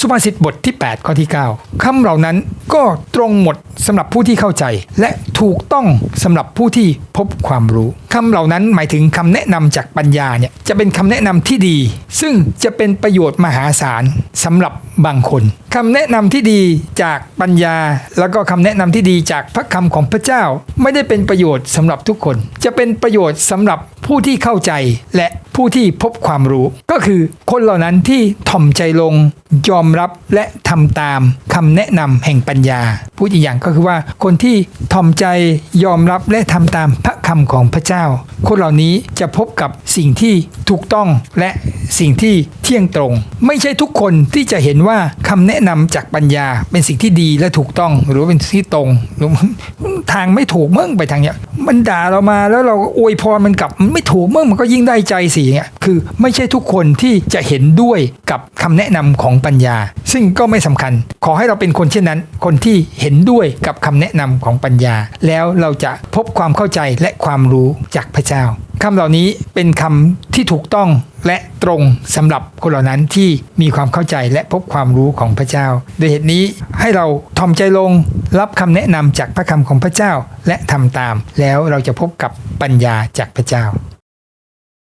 สุภาษิตบทที่ 8 ข้อที่ 9คำเหล่านั้นก็ตรงหมดสำหรับผู้ที่เข้าใจ และถูกต้องสำหรับผู้ที่พบความรู้คำเหล่านั้นหมายถึงคำแนะนำจากปัญญาเนี่ยจะเป็นคำแนะนำที่ดี ซึ่งจะเป็นประโยชน์มหาศาลสำหรับ บางคนคำแนะนำที่ดีจากปัญญา แล้วก็คำแนะนำที่ดีจากพระคำของพระเจ้า ไม่ได้เป็นประโยชน์สำหรับทุกคน จะเป็นประโยชน์สำหรับผู้ที่เข้าใจและผู้ที่พบความรู้ ก็คือคนเหล่านั้นที่ถ่อมใจลงยอมรับและทำตามคำแนะนำแห่งปัญญา พูดอีกอย่างก็คือว่าคนที่ถ่อมใจยอมรับและทำตามพระ คำของพระเจ้า คนเหล่านี้จะพบกับสิ่งที่ถูกต้องและสิ่งที่เที่ยงตรง ไม่ใช่ทุกคนที่จะเห็นว่าคำแนะนำจากปัญญาเป็นสิ่งที่ดีและถูกต้องหรือว่าเป็นสิ่งที่ตรงหรือทางไม่ถูกเมึงไปทางเนี้ยมันด่าเรามาแล้วเราอวยพรมันกลับไม่ถูกเมึงมันก็ยิ่งได้ใจสิเงี้ยคือไม่ใช่ทุกคนที่จะเห็นด้วยกับคำแนะนำของปัญญา ซึ่งก็ไม่สำคัญ ขอให้เราเป็นคนเช่นนั้น คนที่เห็นด้วยกับคำแนะนำของปัญญา แล้วเราจะพบความเข้าใจและความรู้จากพระเจ้าคำเหล่านี้เป็นคำที่ถูกต้องและตรงสำหรับคนเหล่านั้นที่มีความเข้าใจและพบความรู้ของพระเจ้าโดยเหตุนี้ให้เราทอมใจลงรับคำแนะนำจากพระคำของพระเจ้าและทำตาม แล้วเราจะพบกับปัญญาจากพระเจ้า